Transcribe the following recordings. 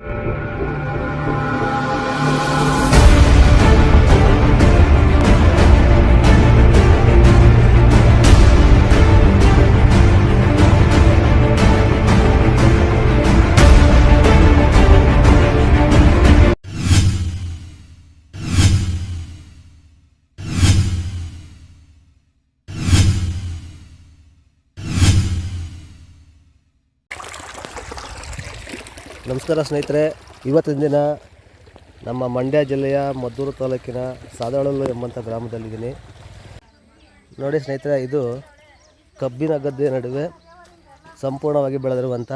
Música ನಮಸ್ಕಾರ ಸ್ನೇಹಿತರೆ. ಇವತ್ತಿನ ದಿನ ನಮ್ಮ ಮಂಡ್ಯ ಜಿಲ್ಲೆಯ ಮದ್ದೂರು ತಾಲೂಕಿನ ಸಾದಳಲು ಎಂಬಂಥ ಗ್ರಾಮದಲ್ಲಿದ್ದೀನಿ. ನೋಡಿ ಸ್ನೇಹಿತರೆ, ಇದು ಕಬ್ಬಿನ ಗದ್ದೆ ನಡುವೆ ಸಂಪೂರ್ಣವಾಗಿ ಬೆಳೆದಿರುವಂಥ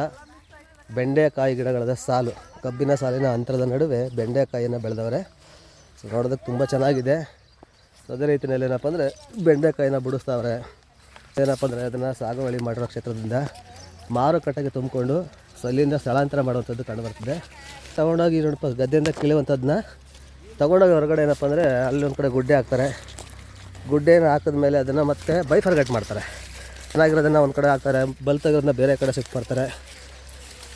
ಬೆಂಡೆಕಾಯಿ ಗಿಡಗಳದ ಸಾಲು. ಕಬ್ಬಿನ ಸಾಲಿನ ಅಂತರದ ನಡುವೆ ಬೆಂಡೆಕಾಯಿಯನ್ನು ಬೆಳೆದವರೆ. ಸೊ ನೋಡೋದಕ್ಕೆ ತುಂಬ ಚೆನ್ನಾಗಿದೆ. ಅದೇ ರೀತಿಯಲ್ಲಿ ಏನಪ್ಪ ಅಂದರೆ ಬೆಂಡೆಕಾಯಿನ ಬಿಡಿಸ್ತಾವ್ರೆ. ಏನಪ್ಪ ಅಂದರೆ ಅದನ್ನು ಸಾಗುವಳಿ ಮಾಡಿರೋ ಕ್ಷೇತ್ರದಿಂದ ಮಾರುಕಟ್ಟೆಗೆ ತುಂಬಿಕೊಂಡು ಅಲ್ಲಿಂದ ಸ್ಥಳಾಂತರ ಮಾಡುವಂಥದ್ದು ಕಂಡುಬರ್ತದೆ. ತೊಗೊಂಡೋಗಿ ನೋಡಪ್ಪ ಗದ್ದೆಯಿಂದ ಕೀಳುವಂಥದ್ದನ್ನ ತೊಗೊಂಡೋಗಿ ಹೊರಗಡೆ ಏನಪ್ಪ ಅಂದರೆ ಅಲ್ಲಿ ಒಂದು ಕಡೆ ಗುಡ್ಡೆ ಹಾಕ್ತಾರೆ. ಗುಡ್ಡೆನ ಹಾಕಿದ್ಮೇಲೆ ಅದನ್ನು ಮತ್ತೆ ಬೈಫರ್ಗಟ್ ಮಾಡ್ತಾರೆ. ಚೆನ್ನಾಗಿರೋದನ್ನು ಒಂದು ಕಡೆ ಹಾಕ್ತಾರೆ ಬಲ್ತಾಗಿರೋದನ್ನ ಬೇರೆ ಕಡೆ ಶಿಫ್ಟ್ ಮಾಡ್ತಾರೆ.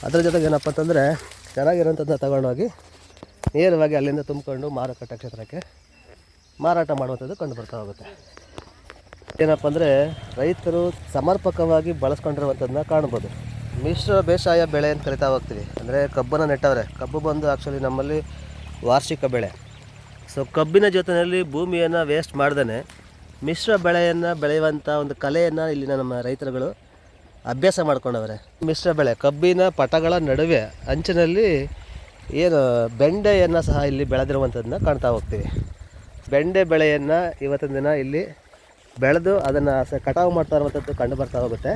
ಅದ್ರ ಜೊತೆಗೆ ಏನಪ್ಪ ಅಂತಂದರೆ ಚೆನ್ನಾಗಿರೋಂಥದ್ದನ್ನ ತೊಗೊಂಡೋಗಿ ನೇರವಾಗಿ ಅಲ್ಲಿಂದ ತುಂಬಿಕೊಂಡು ಮಾರುಕಟ್ಟೆ ಕ್ಷೇತ್ರಕ್ಕೆ ಮಾರಾಟ ಮಾಡುವಂಥದ್ದು ಕಂಡು ಬರ್ತಾ ಹೋಗುತ್ತೆ. ಏನಪ್ಪ ಅಂದರೆ ರೈತರು ಸಮರ್ಪಕವಾಗಿ ಬಳಸ್ಕೊಂಡಿರುವಂಥದ್ದನ್ನ ಕಾಣ್ಬೋದು. ಮಿಶ್ರ ಬೇಸಾಯ ಬೆಳೆ ಅಂತ ಕರಿತಾ ಹೋಗ್ತೀವಿ. ಅಂದರೆ ಕಬ್ಬನ್ನು ನೆಟ್ಟವ್ರೆ. ಕಬ್ಬು ಬಂದು ಆ್ಯಕ್ಚುಲಿ ನಮ್ಮಲ್ಲಿ ವಾರ್ಷಿಕ ಬೆಳೆ. ಸೊ ಕಬ್ಬಿನ ಜೊತೆಯಲ್ಲಿ ಭೂಮಿಯನ್ನು ವೇಸ್ಟ್ ಮಾಡ್ದೇ ಮಿಶ್ರ ಬೆಳೆಯನ್ನು ಬೆಳೆಯುವಂಥ ಒಂದು ಕಲೆಯನ್ನು ಇಲ್ಲಿನ ನಮ್ಮ ರೈತರುಗಳು ಅಭ್ಯಾಸ ಮಾಡ್ಕೊಂಡವ್ರೆ. ಮಿಶ್ರ ಬೆಳೆ, ಕಬ್ಬಿನ ಪಟಗಳ ನಡುವೆ ಅಂಚಿನಲ್ಲಿ ಏನು ಬೆಂಡೆಯನ್ನು ಸಹ ಇಲ್ಲಿ ಬೆಳೆದಿರುವಂಥದ್ದನ್ನ ಕಾಣ್ತಾ ಹೋಗ್ತೀವಿ. ಬೆಂಡೆ ಬೆಳೆಯನ್ನು ಇವತ್ತಿನ ದಿನ ಇಲ್ಲಿ ಬೆಳೆದು ಅದನ್ನು ಕಟಾವು ಮಾಡ್ತಾ ಇರುವಂಥದ್ದು ಕಂಡು ಬರ್ತಾ ಹೋಗುತ್ತೆ.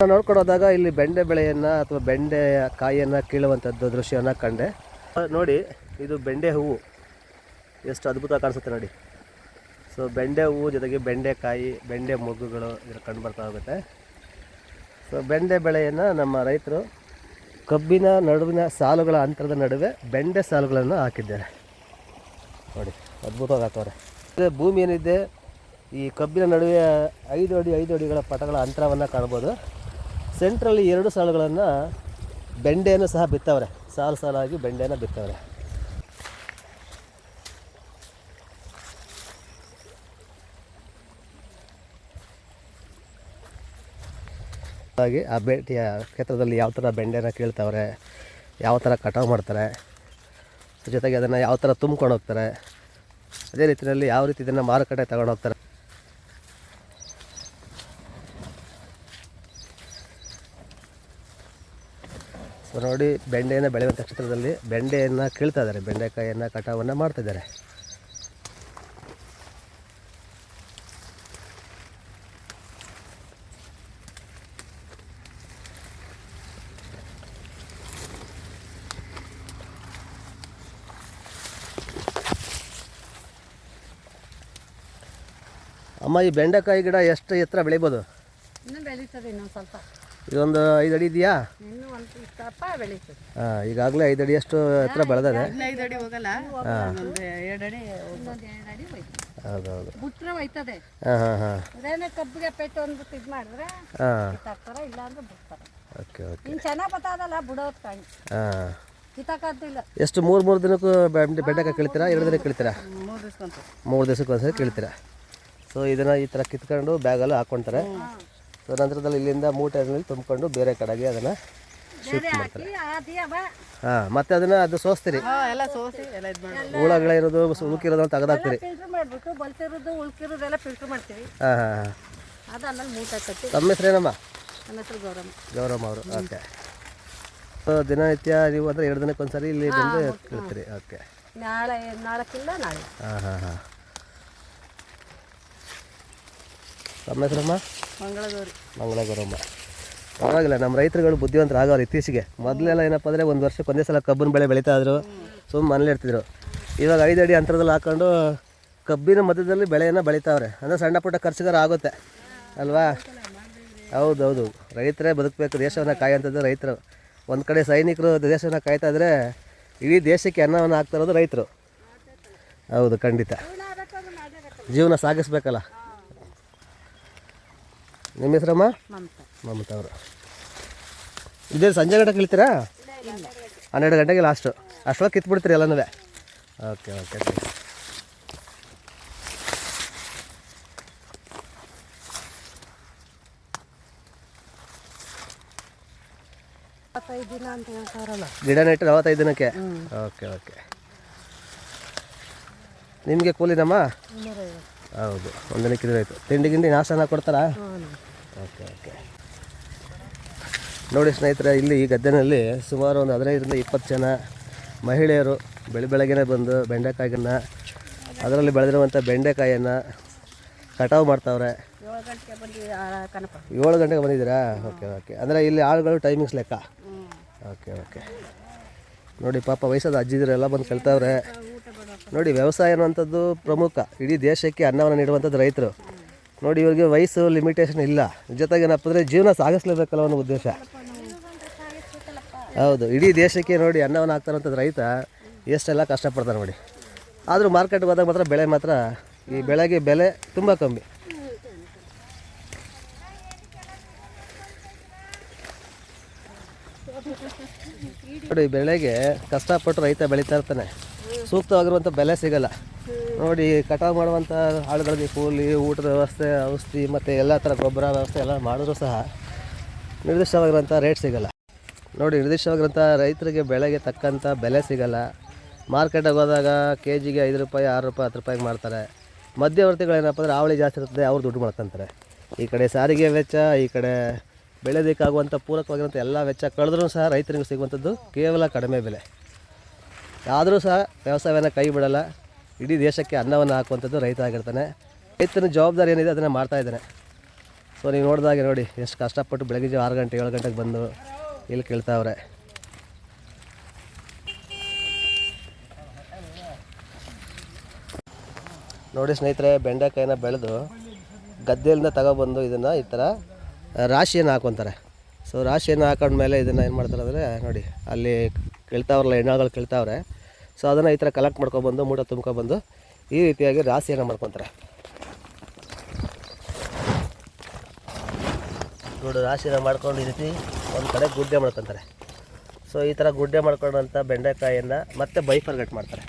ನಾವು ನೋಡ್ಕೊಂಡೋದಾಗ ಇಲ್ಲಿ ಬೆಂಡೆ ಬೆಳೆಯನ್ನು ಅಥವಾ ಬೆಂಡೆ ಕಾಯಿಯನ್ನು ಕೀಳುವಂಥದ್ದು ದೃಶ್ಯವನ್ನು ಕಂಡೆ. ನೋಡಿ, ಇದು ಬೆಂಡೆ ಹೂವು. ಎಷ್ಟು ಅದ್ಭುತ ಕಾಣಿಸುತ್ತೆ ನೋಡಿ. ಸೊ ಬೆಂಡೆ ಹೂವು ಜೊತೆಗೆ ಬೆಂಡೆಕಾಯಿ, ಬೆಂಡೆ ಮೊಗ್ಗುಗಳು ಇದರ ಕಂಡು ಬರ್ತಾ ಹೋಗುತ್ತೆ. ಸೊ ಬೆಂಡೆ ಬೆಳೆಯನ್ನು ನಮ್ಮ ರೈತರು ಕಬ್ಬಿನ ನಡುವಿನ ಸಾಲುಗಳ ಅಂತರದ ನಡುವೆ ಬೆಂಡೆ ಸಾಲುಗಳನ್ನು ಹಾಕಿದ್ದಾರೆ. ನೋಡಿ, ಅದ್ಭುತವಾಗಿ ಹಾಕವ್ರೆ. ಭೂಮಿ ಏನಿದೆ, ಈ ಕಬ್ಬಿನ ನಡುವೆ ಐದು ಅಡಿ, ಐದು ಅಡಿಗಳ ಪಟಗಳ ಅಂತರವನ್ನು ಕಾಣ್ಬೋದು. ಸೆಂಟ್ರಲ್ಲಿ ಎರಡು ಸಾಲುಗಳನ್ನು ಬೆಂಡೆಯನ್ನು ಸಹ ಬಿತ್ತವ್ರೆ. ಸಾಲು ಸಾಲಾಗಿ ಬೆಂಡೆಯನ್ನು ಬಿತ್ತವ್ರೆ. ಹಾಗೆ ಆ ಭೇಟಿಯ ಕ್ಷೇತ್ರದಲ್ಲಿ ಯಾವ ಥರ ಬೆಂಡೆನ ಕೀಳ್ತಾವ್ರೆ, ಯಾವ ಥರ ಕಟಾವು ಮಾಡ್ತಾರೆ, ಜೊತೆಗೆ ಅದನ್ನು ಯಾವ ಥರ ತುಂಬ್ಕೊಂಡು ಹೋಗ್ತಾರೆ, ಅದೇ ರೀತಿಯಲ್ಲಿ ಯಾವ ರೀತಿ ಇದನ್ನು ಮಾರುಕಟ್ಟೆ ತಗೊಂಡು ಹೋಗ್ತಾರೆ. ನೋಡಿ ಬೆಂಡೆಯನ್ನು ಬೆಳೆಯುವಂಥ ಕ್ಷೇತ್ರದಲ್ಲಿ ಬೆಂಡೆಯನ್ನು ಕೀಳ್ತಾ ಇದ್ದಾರೆ. ಬೆಂಡೆಕಾಯಿಯನ್ನು ಕಟಾವನ್ನು ಮಾಡ್ತಾ ಇದ್ದಾರೆ. ಅಮ್ಮ, ಈ ಬೆಂಡೆಕಾಯಿ ಗಿಡ ಎಷ್ಟು ಎತ್ತರ ಬೆಳಿಬೋದು? ಇನ್ನೂ ಬೆಳೀತದೆ ಇನ್ನೊಂದು ಸ್ವಲ್ಪ. ಇದೊಂದು ಐದು ಅಡಿ ಇದೆಯಾ? ಹಾಂ ಈಗಾಗಲೇ ಐದು ಅಡಿ ಅಷ್ಟು ಹತ್ರ ಬೆಳೆದಿದೆ. ಹೌದೌದು. ಹಾಂ ಹಾಂ ಹಾಂ. ಕಬ್ಬಿಗೆ ಪೆಟ್ಟು ಅಂದ್ಬಿಟ್ಟು ಇದು ಮಾಡಿದ್ರೆ ಕಿತ್ತಾಕ್ತಾರ ಬಿಡ್ತಾರೆ. Okay okay. ಇನ್ನು ಚೆನ್ನಾಗಿ ಬರ್ತದಲ್ಲ ಬಿಡೋದು ಕಾಣಿ. ಹಾಂ. ಎಷ್ಟು ಮೂರು ಮೂರು ದಿನಕ್ಕೂ ಬೆಂಡೆ ಕೇಳ್ತೀರಾ ಕೀಳ್ತೀರಾ ಎರಡು ದಿನಕ್ಕೆ ಕೀಳ್ತೀರಾ? ಮೂರು ದಿವಸಕ್ಕೆ ಒಂದ್ಸರಿ. ಕೀಳ್ತೀರಾ? ಸೊ ಇದನ್ನು ಈ ಥರ ಕಿತ್ಕೊಂಡು ಬ್ಯಾಗಲ್ಲೂ ಹಾಕ್ಕೊತಾರೆ ಸೊ ನಂತರದಲ್ಲಿ ಇಲ್ಲಿಂದ ಮೂಟೆಯಲ್ಲಿ ತುಂಬಿಕೊಂಡು ಬೇರೆ ಕಡೆಗೆ ಅದನ್ನು ಶಿಫ್ಟ್ ಮಾಡ್ತಾರೆ. ಹಾಂ ಮತ್ತೆ ಅದನ್ನು ಅದು ಸೋಸ್ತೀರಿ. ಎಲ್ಲ ಸೋಸಿ ಎಲ್ಲ ಇದು ಮಾಡಿ ಹುಳಗಳ ಇರೋದು ಉಳುಕಿರೋದು ತೆಗೆದಾಕ್ತೀರಿ. ಹಾಂ ಹಾಂ ಹಾಂ. ತಮ್ಮ ಹೆಸ್ರೇನಮ್ಮ? ಗೌರಮ್ಮ. ಗೌರಮ್ಮ ಅವರು ಓಕೆ. ಸೊ ದಿನನಿತ್ಯ ನೀವು ಅಂದರೆ ಎರಡು ದಿನಕ್ಕೆ ಒಂದ್ಸರಿ ಇಲ್ಲಿ ಬಂದು ಇರ್ತೀರಿ ಓಕೆ. ನಾಳೆ ನಾಲ್ಕಿಲ್ಲ ನಾಳೆ. ಹಾಂ ಹಾಂ ಹಾಂ. ತಮ್ಮ ಹೆಸರಮ್ಮ? ಮಂಗಳಗೌರಿ ಮಂಗಳ ಗೌರಮ್ಮ ಪರವಾಗಿಲ್ಲ ನಮ್ಮ ರೈತರುಗಳು ಬುದ್ಧಿವಂತರು ಆಗೋರು ಇತ್ತೀಚೆಗೆ. ಮೊದಲೆಲ್ಲ ಏನಪ್ಪ ಅಂದರೆ ಒಂದು ವರ್ಷಕ್ಕೆ ಒಂದೇ ಸಲ ಕಬ್ಬಿನ ಬೆಳೆ ಬೆಳೀತಾ ಇದ್ರು. ಸುಮ್ಮನೆ ಮನೇಲಿ ಇರ್ತಿದ್ರು. ಇವಾಗ ಐದು ಅಡಿ ಅಂತರದಲ್ಲಿ ಹಾಕೊಂಡು ಕಬ್ಬಿನ ಮಧ್ಯದಲ್ಲಿ ಬೆಳೆಯನ್ನು ಬೆಳೀತಾವ್ರೆ. ಅಂದರೆ ಸಣ್ಣ ಪುಟ್ಟ ಖರ್ಚುಗಾರ ಆಗುತ್ತೆ. ಅಲ್ವಾ? ಹೌದೌದು. ಹೌದು ರೈತರೇ ಬದುಕಬೇಕು. ದೇಶವನ್ನು ಕಾಯೋಂಥದ್ದು ರೈತರು. ಒಂದು ಕಡೆ ಸೈನಿಕರು ದೇಶವನ್ನು ಕಾಯ್ತಾ ಇದ್ರೆ ಇಡೀ ದೇಶಕ್ಕೆ ಅನ್ನವನ್ನು ಹಾಕ್ತಾ ಇರೋದು ರೈತರು. ಹೌದು, ಖಂಡಿತ. ಜೀವನ ಸಾಗಿಸ್ಬೇಕಲ್ಲ. ನಿಮ್ಮ ಹೆಸರಮ್ಮ ಮಮತಾ ಅವರು. ಇದೇ ಸಂಜೆ ಗಂಟೆ ಕಳಿತೀರಾ? ಹನ್ನೆರಡು ಗಂಟೆಗೆ ಲಾಸ್ಟು ಅಷ್ಟೊಳಗೆ ಕಿತ್ಬಿಡ್ತೀರಿ ಎಲ್ಲನೂ ಓಕೆ ಓಕೆ ಗಿಡ ನೆಟ್ಟು ನಲವತ್ತೈದು ದಿನಕ್ಕೆ? ಓಕೆ ಓಕೆ ನಿಮಗೆ ಕೂಲಿನಮ್ಮ ಹೌದು ಒಂದು ದಿನಕ್ಕೆ ಆಯಿತು ತಿಂಡಿ ಗಿಂಡಿ ನಾಷ್ಟನ ಕೊಡ್ತಾರಾ? ಓಕೆ ಓಕೆ ನೋಡಿ ಸ್ನೇಹಿತರೆ ಇಲ್ಲಿ ಈ ಗದ್ದೆನಲ್ಲಿ ಸುಮಾರು ಒಂದು ಹದಿನೈದರಿಂದ ಇಪ್ಪತ್ತು ಜನ ಮಹಿಳೆಯರು ಬೆಳೆ ಬೆಳಗ್ಗೆನೇ ಬಂದು ಬೆಂಡೆಕಾಯಿಯನ್ನು ಅದರಲ್ಲಿ ಬೆಳೆದಿರುವಂಥ ಬೆಂಡೆಕಾಯಿಯನ್ನು ಕಟಾವು ಮಾಡ್ತಾವ್ರೆ. ಏಳು ಗಂಟೆಗೆ ಬಂದಿದ್ದೀರಾ? ಓಕೆ ಓಕೆ ಅಂದರೆ ಇಲ್ಲಿ ಆಳುಗಳು ಟೈಮಿಂಗ್ಸ್ ಲೆಕ್ಕ. ಓಕೆ ಓಕೆ ನೋಡಿ ಪಾಪ ವಯಸ್ಸಾದ ಅಜ್ಜಿದಿರೆಲ್ಲ ಬಂದು ಕಲ್ತವ್ರೆ ನೋಡಿ ವ್ಯವಸಾಯ ಅನ್ನುವಂಥದ್ದು ಪ್ರಮುಖ. ಇಡೀ ದೇಶಕ್ಕೆ ಅನ್ನವನ್ನು ನೀಡುವಂಥದ್ದು ರೈತರು. ನೋಡಿ, ಇವ್ರಿಗೆ ವಯಸ್ಸು ಲಿಮಿಟೇಷನ್ ಇಲ್ಲ. ಜೊತೆಗೆ ಏನಪ್ಪ ಅಂದರೆ ಜೀವನ ಸಾಗಿಸ್ಲೇಬೇಕಲ್ಲ ಅನ್ನೋ ಉದ್ದೇಶ. ಹೌದು, ಇಡೀ ದೇಶಕ್ಕೆ ನೋಡಿ ಅನ್ನವನ್ನು ಹಾಕ್ತಾರಂಥದ್ದು ರೈತ ಎಷ್ಟೆಲ್ಲ ಕಷ್ಟಪಡ್ತಾರೆ ನೋಡಿ. ಆದರೂ ಮಾರ್ಕೆಟ್ಗೆ ಹೋದಾಗ ಮಾತ್ರ ಬೆಳೆ ಮಾತ್ರ ಈ ಬೆಳೆಗೆ ಬೆಲೆ ತುಂಬ ಕಮ್ಮಿ. ನೋಡಿ, ಬೆಳೆಗೆ ಕಷ್ಟಪಟ್ಟು ರೈತ ಬೆಳೀತಾ ಇರ್ತಾನೆ. ಸೂಕ್ತವಾಗಿರುವಂಥ ಬೆಲೆ ಸಿಗಲ್ಲ. ನೋಡಿ, ಕಟಾವು ಮಾಡುವಂಥ ಆಳುಗಳಿಗೆ ಕೂಲಿ, ಊಟದ ವ್ಯವಸ್ಥೆ, ಔಷಧಿ ಮತ್ತು ಎಲ್ಲ ಥರ ಗೊಬ್ಬರ ವ್ಯವಸ್ಥೆ ಎಲ್ಲ ಮಾಡಿದ್ರೂ ಸಹ ನಿರ್ದಿಷ್ಟವಾಗಿರುವಂಥ ರೇಟ್ ಸಿಗಲ್ಲ. ನೋಡಿ ನಿರ್ದಿಷ್ಟವಾಗಿರುವಂಥ ರೈತರಿಗೆ ಬೆಳೆಗೆ ತಕ್ಕಂಥ ಬೆಲೆ ಸಿಗಲ್ಲ. ಮಾರ್ಕೆಟಿಗೆ ಹೋದಾಗ ಕೆ ಜಿಗೆ ಐದು ರೂಪಾಯಿ, ಆರು ರೂಪಾಯಿ, ಹತ್ತು ರೂಪಾಯಿಗೆ ಮಾಡ್ತಾರೆ ಮಧ್ಯವರ್ತಿಗಳೇನಪ್ಪ ಅಂದರೆ ಅವಳಿ ಜಾಸ್ತಿ ಇರ್ತದೆ, ಅವ್ರು ದುಡ್ಡು ಮಾಡ್ಕೊಂತಾರೆ. ಈ ಕಡೆ ಸಾರಿಗೆ ವೆಚ್ಚ, ಈ ಕಡೆ ಬೆಳೆಯೋದಕ್ಕಾಗುವಂಥ ಪೂರಕವಾಗಿರುವಂಥ ಎಲ್ಲ ವೆಚ್ಚ ಕಳೆದ್ರೂ ಸಹ ರೈತರಿಗೆ ಸಿಗುವಂಥದ್ದು ಕೇವಲ ಕಡಿಮೆ ಬೆಲೆ. ಆದರೂ ಸಹ ವ್ಯವಸಾಯವನ್ನು ಕೈ ಬಿಡಲ್ಲ. ಇಡೀ ದೇಶಕ್ಕೆ ಅನ್ನವನ್ನು ಹಾಕುವಂಥದ್ದು ರೈತ ಆಗಿರ್ತಾನೆ. ರೈತನ ಜವಾಬ್ದಾರಿ ಏನಿದೆ ಅದನ್ನು ಮಾಡ್ತಾ ಇದ್ದಾನೆ. ಸೊ ನೀವು ನೋಡಿದಾಗೆ ನೋಡಿ, ಎಷ್ಟು ಕಷ್ಟಪಟ್ಟು ಬೆಳಗ್ಗೆ ಆರು ಗಂಟೆ, ಏಳು ಗಂಟೆಗೆ ಬಂದು ಇಲ್ಲಿ ಕೇಳ್ತಾವ್ರೆ. ನೋಡಿ ಸ್ನೇಹಿತರೆ, ಬೆಂಡೆಕಾಯಿನ ಬೆಳೆದು ಗದ್ದೆಯಿಂದ ತಗೊಬಂದು ಇದನ್ನು ಈ ಥರ ರಾಶಿಯನ್ನು ಹಾಕೊತಾರೆ ಸೊ ರಾಶಿಯನ್ನು ಹಾಕೊಂಡ್ಮೇಲೆ ಇದನ್ನು ಏನು ಮಾಡ್ತಾರೆ ಅಂದರೆ ನೋಡಿ, ಅಲ್ಲಿ ಕೇಳ್ತಾವ್ರಲ್ಲ ಹೆಣ್ಣುಗಳು ಕೇಳ್ತಾವ್ರೆ. ಸೊ ಅದನ್ನು ಈ ಥರ ಕಲೆಕ್ಟ್ ಮಾಡ್ಕೊಬಂದು ಮೂಟ ತುಂಬ್ಕೊಬಂದು ಈ ರೀತಿಯಾಗಿ ರಾಶಿಯನ್ನು ಮಾಡ್ಕೊತಾರೆ. ನೋಡು ರಾಶಿಯನ್ನು ಮಾಡ್ಕೊಂಡು ಈ ರೀತಿ ಒಂದು ಕಡೆ ಗುಡ್ಡೆ ಮಾಡ್ಕೊತಾರೆ. ಸೊ ಈ ಥರ ಗುಡ್ಡೆ ಮಾಡ್ಕೊಂಡಂಥ ಬೆಂಡೆಕಾಯಿಯನ್ನು ಮತ್ತೆ ಬೈಫರ್ಗಟ್ ಮಾಡ್ತಾರೆ.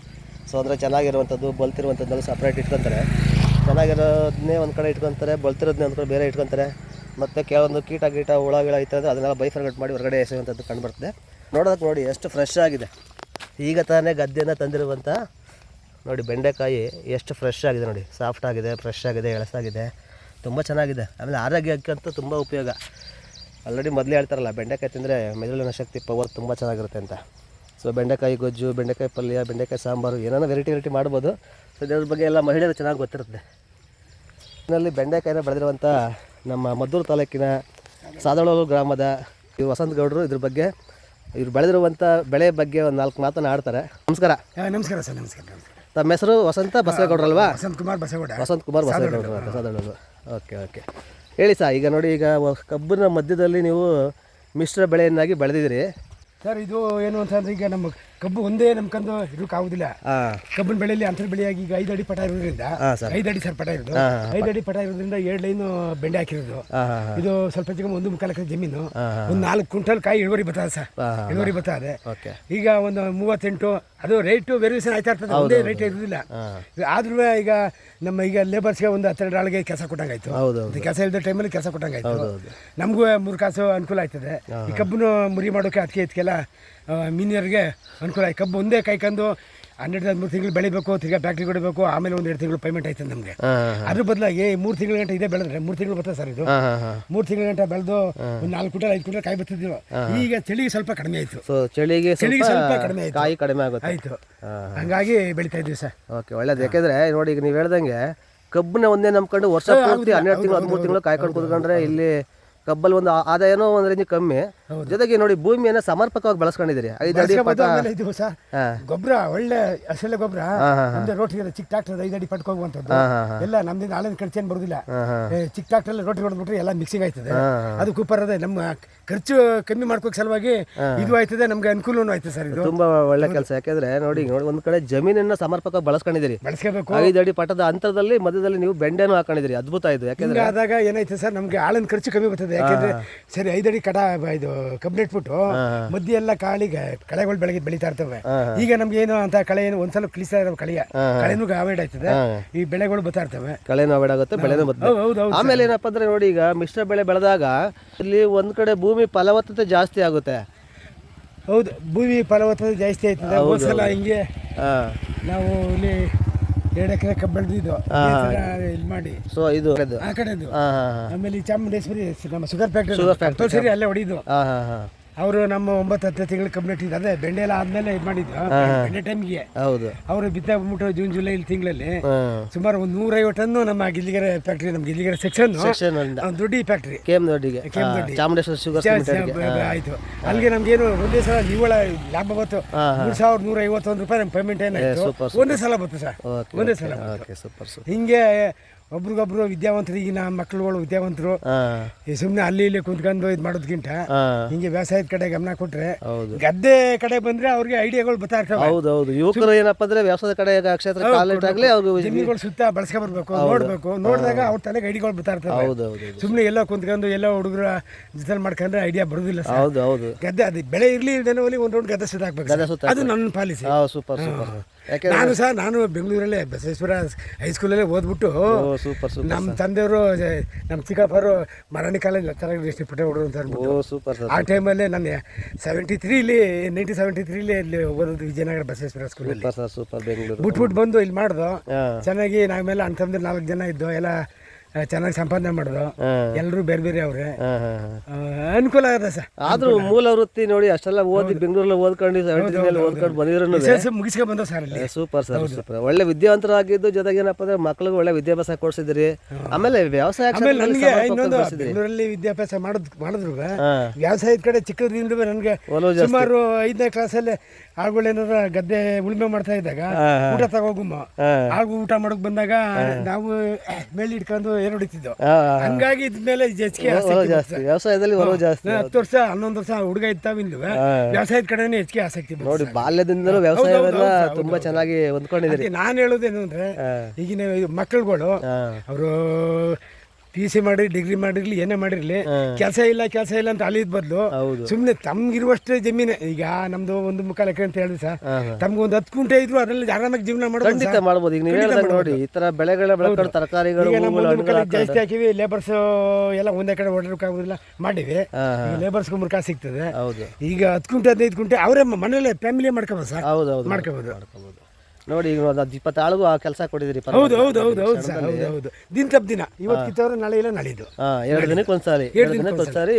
ಸೊ ಅಂದರೆ ಚೆನ್ನಾಗಿರುವಂಥದ್ದು ಬಲ್ತಿರುವಂಥದ್ದನ್ನು ಸಪ್ರೇಟ್ ಇಟ್ಕೊತಾರೆ. ಚೆನ್ನಾಗಿರೋದನ್ನೇ ಒಂದು ಕಡೆ ಇಟ್ಕೊತಾರೆ ಬಲ್ತಿರೋದನ್ನೇ ಒಂದು ಕಡೆ ಬೇರೆ ಇಟ್ಕೊತಾರೆ. ಮತ್ತು ಕೆಲವೊಂದು ಕೀಟ ಗೀಟ ಹುಳ ಗಿಳ ಇರ್ತದೆ ಅದನ್ನೆಲ್ಲ ಬೈಫರ್ಗಟ್ ಮಾಡಿ ಹೊರಗಡೆ ಎಸೆಯುವಂಥದ್ದು ಕಂಡುಬರ್ತದೆ ನೋಡೋದಕ್ಕೆ ನೋಡಿ, ಎಷ್ಟು ಫ್ರೆಶ್ ಆಗಿದೆ. ಈಗ ತಾನೇ ಗದ್ದೆಯನ್ನು ತಂದಿರುವಂಥ ನೋಡಿ ಬೆಂಡೆಕಾಯಿ ಎಷ್ಟು ಫ್ರೆಶ್ ಆಗಿದೆ ನೋಡಿ. ಸಾಫ್ಟ್ ಆಗಿದೆ ಫ್ರೆಶ್ ಆಗಿದೆ, ಎಳಸಾಗಿದೆ. ತುಂಬ ಚೆನ್ನಾಗಿದೆ. ಆಮೇಲೆ ಆರೋಗ್ಯಕ್ಕಂತೂ ತುಂಬ ಉಪಯೋಗ. ಆಲ್ರೆಡಿ ಮೊದಲೇ ಹೇಳ್ತಾರಲ್ಲ, ಬೆಂಡೆಕಾಯಿ ತಿಂದರೆ ಮೆದುಳಿನ ಶಕ್ತಿ ಪವರ್ ತುಂಬ ಚೆನ್ನಾಗಿರುತ್ತೆ ಅಂತ. ಸೊ ಬೆಂಡೆಕಾಯಿ ಗೊಜ್ಜು, ಬೆಂಡೆಕಾಯಿ ಪಲ್ಯ, ಬೆಂಡೆಕಾಯಿ ಸಾಂಬಾರು, ಏನೇನೋ ವೆರೈಟಿ ವೆರೈಟಿ ಮಾಡ್ಬೋದು. ಸೊ ಇದ್ರ ಬಗ್ಗೆ ಎಲ್ಲ ಮಹಿಳೆಯರು ಚೆನ್ನಾಗಿ ಗೊತ್ತಿರುತ್ತೆ. ಇದರಲ್ಲಿ ಬೆಂಡೆಕಾಯಿನ ಬೆಳೆದಿರುವಂಥ ನಮ್ಮ ಮದ್ದೂರು ತಾಲೂಕಿನ ಸಾದಳೂರು ಗ್ರಾಮದ ವಸಂತ ಗೌಡರು ಇದ್ರ ಬಗ್ಗೆ ಇವ್ರು ಬೆಳೆದಿರುವಂಥ ಬೆಳೆ ಬಗ್ಗೆ ಒಂದು ನಾಲ್ಕು ಮಾತನ್ನು ಆಡ್ತಾರೆ. ನಮಸ್ಕಾರ. ನಮಸ್ಕಾರ ಸರ್ ನಮಸ್ಕಾರ ನಮಸ್ಕಾರ. ತಮ್ಮ ಹೆಸರು ವಸಂತ ಬಸವೇಗೌಡ್ರಲ್ವಾ ವಸಂತ ಕುಮಾರ್ ಬಸವಗೌಡ. ವಸಂತ ಕುಮಾರ್ ಬಸವೇಗೌಡರು ಅಂತ ಓಕೆ ಓಕೆ. ಹೇಳಿ ಸರ್ ಈಗ ನೋಡಿ ಈಗ ವ- ಕಬ್ಬಿನ ಮಧ್ಯದಲ್ಲಿ ನೀವು ಮಿಶ್ರ ಬೆಳೆಯನ್ನಾಗಿ ಬೆಳೆದಿದ್ದೀರಿ. ಸರ್ ಇದು ಏನು ಅಂತಂದ್ರೆ ಈಗ ನಮ್ಮ ಕಬ್ಬು ಒಂದೇ ನಮ್ಕಂದು ಇರೋಕ್ಕಾಗೋದಿಲ್ಲ ಆಗುದಿಲ್ಲ. ಕಬ್ಬಿನ ಬೆಳೆಯಲ್ಲಿ ಅಂತರ ಬೆಳೆಯಾಗಿ ಈಗ ಐದು ಅಡಿ ಪಟ ಇರೋದ್ರಿಂದ ಐದಡಿ ಸರ್. ಐದು ಅಡಿ ಸರ್ ಪಟ ಇರೋದು. ಐದು ಅಡಿ ಪಟ ಇರೋದ್ರಿಂದ ಎರಡು ಲೈನು ಬೆಂಡೆ ಹಾಕಿರೋದು. ಇದು ಸ್ವಲ್ಪ ಒಂದು ಮುಕ್ಕಾಲು ಎಕರೆ ಜಮೀನು ಒಂದು ನಾಲ್ಕು ಕ್ವಿಂಟಲ್ ಕಾಯಿ ಇಳುವರಿ ಬರ್ತದೆ ಸರ್. ಇಳುವರಿ ಬರ್ತದೆ. ಈಗ ಒಂದು ಮೂವತ್ತೆಂಟು ಅದು ರೇಟು ವೇರಿಯೇಷನ್ ಆಯ್ತಾ ಇರ್ತದೆ ಒಂದೇ ರೇಟ್ ಇರೋದಿಲ್ಲ. ಆದ್ರೂ ಈಗ ನಮ್ಮ ಈಗ ಲೇಬರ್ಸ್ಗೆ ಒಂದು ಹತ್ತೆರಡು ಆಳಿಗೆ ಕೆಲಸ ಕೊಟ್ಟಂಗಾಯ್ತು. ಕೆಲಸ ಇಲ್ಲದ ಟೈಮಲ್ಲಿ ಕೆಲಸ ಕೊಟ್ಟಂಗಾಯ್ತು. ನಮಗೂ ಮೂರು ಕಾಸು ಅನುಕೂಲ ಆಯ್ತದೆ. ಈ ಕಬ್ಬನ್ನು ಮುರಿ ಮಾಡೋಕೆ ಅದಕ್ಕೆ ಇದಕ್ಕೆಲ್ಲ ಮೀನಿಯರಿಗೆ ಅನುಕೂಲ ಆಯ್ತು. ಕಬ್ಬು ಒಂದೇ ಕಾಯ್ಕೊಂಡು ಹನ್ನೆರಡು ಹದಿಮೂರು ತಿಂಗಳು ಬೆಳಿಬೇಕು ತಿರ್ಗಾ ಬ್ಯಾಟ್ರಿ ಕೊಡಬೇಕು ಆಮೇಲೆ ಒಂದು ಎರಡು ತಿಂಗಳು ಪೇಮೆಂಟ್ ಆಯ್ತದೆ ನಮಗೆ. ಅದ್ರ ಬದಲಾಗಿ ಮೂರು ತಿಂಗಳ ಗಂಟೆ ಇದೇ ಬೆಳೆದ್ರೆ ಮೂರು ತಿಂಗಳು ಬರ್ತದೆ ಸರ್ ಇದು. ಮೂರು ತಿಂಗಳ ಗಂಟೆ ಬೆಳೆದು ಒಂದು ನಾಲ್ಕು ಕ್ವಿಂಟಲ್ ಐದು ಕ್ವಿಂಟಲ್ ಕಾಯಿ ಬರ್ತಿದ್ವು ಈಗ ಚಳಿಗೆ ಸ್ವಲ್ಪ ಕಡಿಮೆ ಆಯ್ತು. ಸೊ ಚಳಿಗೆ ಚಳಿಗೆ ಸ್ವಲ್ಪ ಕಡಿಮೆ ಆಯ್ತು. ಕಾಯಿ ಕಡಿಮೆ ಆಗುತ್ತೆ. ಆಯ್ತು. ಹಂಗಾಗಿ ಬೆಳಿತಾ ಇದ್ವಿ ಸರ್. ಓಕೆ ಒಳ್ಳೇದು. ಯಾಕೆಂದ್ರೆ ನೋಡಿ ಈಗ ನೀವು ಹೇಳ್ದಂಗೆ ಕಬ್ಬನ್ನ ಒಂದೇ ನಂಬ್ಕೊಂಡು ವರ್ಷ ಪೂರ್ತಿ ಹನ್ನೆರಡು ತಿಂಗಳು ಹದಿಮೂರು ತಿಂಗಳು ಕಾಯ್ಕೊಂಡು ಕುತ್ಕೊಂಡ್ರೆ ಇಲ್ಲಿ ಕಬ್ಬಲ್ಲಿ ಒಂದು ಆ- ಆದಾಯನೂ ಒಂದು ರೇಂಜ್ ಕಮ್ಮಿ. ಜೊತೆಗೆ ನೋಡಿ ಭೂಮಿಯನ್ನು ಸಮರ್ಪಕವಾಗಿ ಬಳಸ್ಕೊಂಡಿದ್ದೀರಿ. ಐದು ಅಡಿ ಪಟ ಬಳಸ್ಕೊಬೋದು, ಆಮೇಲೆ ಇದು ಸರ್ ಹಾಂ. ಗೊಬ್ಬರ ಒಳ್ಳೆ ಅಸಲೆ ಗೊಬ್ಬರ ಅಂದ್ರೆ ರೋಟಿಗೆ ಚಿಕ್ಕ ಟ್ರಾಕ್ಟರ್ ಐದು ಅಡಿ ಪಟ್ಕೋಗುವಂಥದ್ದು ಹಾಂ ಹಾಂ ಎಲ್ಲ ನಮ್ದಿಂದ ಆಳಿನ ಖರ್ಚೇನು ಬರೋದಿಲ್ಲ. ಹಾಂ ಹಾಂ. ಏ, ಚಿಕ್ಕ ಟ್ರಾಕ್ಟರ್ ರೋಟಿ ಹೊಡೆದ್ಬಿಟ್ರೆ ಎಲ್ಲ ಮಿಕ್ಸಿಂಗ್ ಆಯ್ತದೆ. ಹಾಂ ಅದು ಕೂಪರ್ ಅದೇ ನಮ್ಮ ಖರ್ಚು ಕಮ್ಮಿ ಮಾಡ್ಕೋಕ್ ಸಲುವಾಗಿ ಇದು ಆಯ್ತದೆ ನಮ್ಗೆ ಅನುಕೂಲನೂ ಆಯ್ತದೆ ಸರ್ ಇದು. ತುಂಬಾ ಒಳ್ಳೆ ಕೆಲಸ. ಯಾಕೆಂದ್ರೆ ನೋಡಿ ನೋಡಿ ಒಂದ್ ಕಡೆ ಜಮೀನನ್ನ ಸಮರ್ಪಕವಾಗಿ ಬಳಸ್ಕೊಂಡಿದ್ದೀರಿ. ಬಳಸ್ಕೋಬೇಕು. ಐದು ಅಡಿ ಪಟ್ಟದ ಅಂತರದಲ್ಲಿ ಮಧ್ಯದಲ್ಲಿ ನೀವು ಬೆಂಡೆನೂ ಹಾಕೊಂಡಿದ್ದೀರಿ. ಅದ್ಭುತ ಇದು. ಯಾಕೆಂದ್ರೆ ಆದಾಗ ಏನಾಯ್ತು ಸರ್ ನಮ್ಗೆ ಆಳಿನ ಖರ್ಚು ಕಮ್ಮಿ ಬರ್ತದೆ. ಆಗ್ತದೆ ಯಾಕಂದ್ರೆ ಸರಿ ಐದಡಿ ಕಟ ಇದು ಕಂಪ್ಲೀಟ್ ಬಿಟ್ಟು ಮಧ್ಯೆ ಎಲ್ಲ ಕಾಳಿಗೆ ಕಳೆಗಳು ಬೆಳಗ್ಗೆ ಬೆಳೀತಾ ಇರ್ತವೆ. ಈಗ ನಮ್ಗೆ ಏನು ಅಂತ ಕಳೆ ಏನು ಒಂದ್ಸಲ ಕ್ಲಿಸ್ತಾ ಇರೋ ಕಳೆಯ. ಕಳೆನೂ ಅವಾಯ್ಡ್ ಆಯ್ತದೆ. ಈ ಬೆಳೆಗಳು ಬರ್ತಾ ಇರ್ತವೆ. ಕಳೆನೂ ಅವಾಯ್ಡ್ ಆಗುತ್ತೆ ಬೆಳೆನೂ ಬರ್ತದೆ. ಆಮೇಲೆ ಏನಪ್ಪ ಅಂದ್ರೆ ನೋಡಿ ಈಗ ಮಿಶ್ರ ಬೆಳೆ ಬೆಳೆದಾಗ ಇಲ್ಲಿ ಒಂದ್ ಕಡೆ ಭೂಮಿ ಫಲವತ್ತತೆ ಜಾಸ್ತಿ ಆಗುತ್ತೆ. ಹೌದು ಭೂಮಿ ಫಲವತ್ತತೆ ಜಾಸ್ತಿ ಆಯ್ತದೆ. ಒಂದ್ಸಲ ಹಿಂಗೆ ನಾವು ಇಲ್ಲಿ ಎರಡು ಎಕರೆ ಕಬ್ಬು ಬೆಳೆದಿದ್ದು. ಇದು ಮಾಡಿ. ಸೊ ಇದು. ಆ ಕಡೆದು. ಆಮೇಲೆ ಈ ಚಾಮುಂಡೇಶ್ವರಿ ನಮ್ಮ ಶುಗರ್ ಫ್ಯಾಕ್ಟರಿ Sugar factory. ಅಲ್ಲೇ ಹೊಡಿದು. ಹಾಂ ಹಾ ಹಾ. ಅವರು ನಮ್ಮ ಒಂಬತ್ತು ಹತ್ತು ತಿಂಗಳ ಕಂಪ್ಲೀಟ್ ಇದೆ. ಅದೇ ಬೆಂಡೆ ಎಲ್ಲ ಆದ್ಮೇಲೆ ಇದು ಮಾಡಿದ್ದು. ಬೆಂಡೆ ಟೈಮ್ಗೆ ಹೌದು. ಅವರು ಬಿತ್ತ ಬಿಟ್ಟು ಜೂನ್ ಜುಲೈ ತಿಂಗಳಲ್ಲಿ ಸುಮಾರು ಒಂದು ನೂರೈವತ್ತು ಟನ್ನು ನಮ್ಮ ಗಿಲ್ಲಿಗೆರೆ ಫ್ಯಾಕ್ಟ್ರಿ ನಮ್ಮ ಗಿಲ್ಲಿಗೆರೆ ಸೆಕ್ಷನ್ ದೊಡ್ಡ ಫ್ಯಾಕ್ಟ್ರಿ ಕೆ ಎಂ ದೊಡ್ಡಿಗೆ. ಚಾಮುಂಡೇಶ್ವರ ಶುಗರ್ ಆಯ್ತು. ಅಲ್ಲಿಗೆ ನಮ್ಗೇನು ಒಂದೇ ಸಲ ನಿವ್ವಳ ಲಾಭ ಬಂತು. ಮೂರು ಸಾವಿರದ ನೂರ ಐವತ್ತೊಂದು ರೂಪಾಯಿ ನಮ್ಮ ಪೇಮೆಂಟ್ ಏನಾಯ್ತು? ಒಂದೇ ಸಲ ಬಂತು ಸರ್. ಒಂದೇ ಸಲ ಹಿಂಗೆ ಒಬ್ರಿಗೊಬ್ರು ವಿದ್ಯಾವಂತರು ಈಗಿನ ಮಕ್ಳುಗಳು ವಿದ್ಯಾವಂತರು ಈ ಸುಮ್ಮನೆ ಅಲ್ಲಿ ಇಲ್ಲಿ ಕುಂತ್ಕೊಂಡು ಇದು ಮಾಡೋದಕ್ಕಿಂತ ಹಿಂಗೆ ವ್ಯವಸಾಯದ ಕಡೆ ಗಮನ ಕೊಟ್ರೆ ಗದ್ದೆ ಕಡೆ ಬಂದ್ರೆ ಅವ್ರಿಗೆ ಐಡಿಯಾಗಳು ಬರ್ತಾ ಇರ್ತವೆ ಹೌದು ಹೌದು. ಯುವಕರು ಏನಪ್ಪ ಅಂದ್ರೆ ವ್ಯವಸಾಯದ ಕಡೆ ಕ್ಷೇತ್ರ ಕಾಲೇಜ್ ಆಗ್ಲಿ ಅವ್ರಿಗೆ ಜಮೀನುಗಳು ಸುತ್ತ ಬಳಸ್ಕೊ ಬರ್ಬೇಕು ನೋಡ್ಬೇಕು. ನೋಡಿದಾಗ ಅವ್ರ ತಲೆಗೆ ಐಡಿಯಾಗಳು ಬರ್ತಾ ಇರ್ತವೆ ಹೌದು ಹೌದು ಹೌದು. ಸುಮ್ಮನೆ ಎಲ್ಲೋ ಕುಂತ್ಕೊಂಡು ಎಲ್ಲೋ ಹುಡುಗರ ಜೊತೆ ಮಾಡ್ಕೊಂಡ್ರೆ ಐಡಿಯಾ ಬರೋದಿಲ್ಲ ಹೌದು ಹೌದು. ಗದ್ದೆ ಅದು ಬೆಳೆ ಇರ್ಲಿ ಒಂದು ರೌಂಡ್ ಗದ್ದೆ ಸುತ್ತ ಹಾಕ್ಬೇಕು ಸುತ್ತ ಅದು ನನ್ನ ಪಾಲಿಸಿ. Super super. ನಾನು ಸಹ ನಾನು ಬೆಂಗಳೂರಲ್ಲೇ ಬಸವೇಶ್ವರ ಹೈಸ್ಕೂಲಲ್ಲೇ ಓದ್ಬಿಟ್ಟು ಓ ಸೂಪರ್ ಸೂಪರ್ ನಮ್ಮ ತಂದೆಯವರು ನಮ್ಮ ಚಿಕ್ಕಪ್ಪರು ಮರಾಣಿ ಕಾಲೇಜ್ ಚೆನ್ನಾಗಿ ಎಷ್ಟು ಪುಟ್ಟ ಹುಡುಗರು ಅಂತ ಅಂದ್ಬಿಟ್ಟು ಓ ಸೂಪರ್ ಆ ಟೈಮಲ್ಲೇ ನಾನು ಸೆವೆಂಟಿ ತ್ರೀಲಿ ನೈನ್ಟೀನ್ ಸೆವೆಂಟಿ ತ್ರೀಲಿ ಇಲ್ಲಿ ಓದೋದು ವಿಜಯನಗರ ಬಸವೇಶ್ವರ ಸ್ಕೂಲಲ್ಲಿ ಸೂಪರ್ ಬೆಂಗಳೂರು. ಬಿಟ್ಬಿಟ್ಟು ಬಂದು ಇಲ್ಲಿ ಮಾಡ್ದು. ಚೆನ್ನಾಗಿ ನಾವೆಲ್ಲ ಅಣ್ಣ ತಮ್ಮದಿರು ನಾಲ್ಕು ಜನ ಇದ್ದು ಎಲ್ಲ ಚೆನ್ನಾಗಿ ಸಂಪಾದನೆ ಮಾಡಿದ್ರು ಹಾ. ಎಲ್ಲರೂ ಬೇರೆ ಬೇರೆ ಅವ್ರೆ. ಅನುಕೂಲ ಆಗುತ್ತೆ ಸರ್. ಆದ್ರೂ ಮೂಲ ವೃತ್ತಿ ನೋಡಿ ಅಷ್ಟೆಲ್ಲ ಓದಿ ಬೆಂಗಳೂರಲ್ಲಿ ಓದ್ಕೊಂಡು ಓದ್ಕೊಂಡು ಬಂದಿರೋನು ಎಸ್ ಮುಗಿಸ್ಕೊಂಡು ಬಂದೋ ಸರ್ ಸೂಪರ್ ಸರ್ ಸೂಪರ್. ಒಳ್ಳೆ ವಿದ್ಯಾವಂತರಾಗಿದ್ದು ಜೊತೆಗೆ ಏನಪ್ಪ ಅಂದ್ರೆ ಮಕ್ಳಿಗೆ ಒಳ್ಳೆ ವಿದ್ಯಾಭ್ಯಾಸ ಕೊಡ್ಸಿದಿರಿ. ಆಮೇಲೆ ವ್ಯವಸಾಯ ನನಗೆ ಇನ್ನೊಂದು ಬೆಂಗಳೂರಲ್ಲಿ ವಿದ್ಯಾಭ್ಯಾಸ ಮಾಡೋದ್ ಮಾಡಿದ್ರು ವ್ಯವಸಾಯದ ಕಡೆ ಚಿಕ್ಕದ್ರಿಂದ ನನಗೆ. ಸುಮಾರು ಐದನೇ ಕ್ಲಾಸಲ್ಲಿ ಆಳುಗಳೇನಾರ ಗದ್ದೆ ಉಳುಮೆ ಮಾಡ್ತಾ ಇದ್ದಾಗ. ಊಟ ತಗೋಗುಮ್ಮ. ಆಳ್ಗೂ ಊಟ ಮಾಡಕ್ ಬಂದಾಗ ನಾವು ಮೇಲೆ ಇಟ್ಕೊಂಡು ಏರ್ ಹೊಡಿತಿದ್ದೋ. ಹಂಗಾಗಿ ಇದ್ಮೇಲೆ ಹೆಚ್ಚಿಗೆ ಜಾಸ್ತಿ. ವ್ಯವಸಾಯದಲ್ಲಿ ಬರೋ ಜಾಸ್ತಿ ಹತ್ತು ವರ್ಷ ಹನ್ನೊಂದು ವರ್ಷ ಹುಡುಗ ಇದ್ದಾವಿಂದು ವ್ಯವಸಾಯದ ಕಡೆನೇ ಹೆಚ್ಚಿಗೆ ಆಸಕ್ತಿ ನೋಡಿ ಬಾಲ್ಯದಿಂದಲೂ ವ್ಯವಸಾಯವೆಲ್ಲ ತುಂಬಾ ಚೆನ್ನಾಗಿ ಹೊಂದ್ಕೊಂಡಿದ್ದೀರಿ. ನಾನು ಹೇಳೋದೇನು ಅಂದ್ರೆ ಈಗಿನ ಮಕ್ಕಳುಗಳು ಅವರು ಪಿ ಸಿ ಮಾಡಿ ಡಿಗ್ರಿ ಮಾಡಿರ್ಲಿ ಏನೇ ಮಾಡಿರ್ಲಿ ಕೆಲಸ ಇಲ್ಲ ಕೆಲಸ ಇಲ್ಲ ಅಂತ ಅಲ್ಲಿದ್ ಬದಲು ಸುಮ್ಮನೆ ತಮ್ಗಿರುವಷ್ಟೇ ಜಮೀನು. ಈಗ ನಮ್ದು ಒಂದು ಮುಕ್ಕಾಲು ಎಕರೆ ಅಂತ ಹೇಳಿದ್ರೆ ಸರ್. ತಮ್ಗೆ ಒಂದು ಹತ್ತು ಕುಂಟೆ ಇದ್ರು ಅದರಲ್ಲಿ ಆರಾಮಾಗಿ ಜೀವನ ಖಂಡಿತ ಮಾಡ್ಬೋದು. ಈಗ ನೀವು ನೋಡಿ ಈ ತರ ಬೆಳೆಗಳ ಬೆಳ್ಕೊಂಡು ತರಕಾರಿಗಳು ಜಾಸ್ತಿ ಹಾಕಿವಿ ಲೇಬರ್ಸ್ ಎಲ್ಲ ಒಂದೇ ಕಡೆ ಓಡಾಡೋಕ್ಕಾಗೋದಿಲ್ಲ ಮಾಡಿವಿ. ಲೇಬರ್ಸ್ ಮೂರು ಕಾಸು ಸಿಗ್ತದೆ. ಈಗ ಹತ್ತು ಕುಂಟೆ ಹದಿನೈದು ಕುಂಟೆ ಅವರೇ ಮನೇಲೆ ಫ್ಯಾಮಿಲಿ ಮಾಡ್ಕೋಬೋದು ಸರ್. ಹೌದು ಹೌದು. ಮಾಡ್ಕೋಬೋದು. ಮಾಡ್ಕೋಬೋದು. ನೋಡಿ ಈಗ ಒಂದು ಇಪ್ಪತ್ತು ಆಳುಗೂ ಆ ಕೆಲಸ ಕೊಟ್ಟಿದ್ದೀರಿ ಹೌದು ಹೌದು ಹೌದು ಹೌದು ಸರ್ ಹೌದು ಹೌದು. ದಿನ ತಪ್ಪು ದಿನ. ಇವತ್ತು ಕಿತ್ತವ್ರೆ ನಾಳೆ ಇಲ್ಲ ನಾಳಿದ್ದು. ಹಾಂ ಎರಡು ದಿನಕ್ಕೆ ಒಂದ್ಸಾರಿ ಎರಡು ದಿನಕ್ಕೆ ಒಂದ್ಸಾರಿ.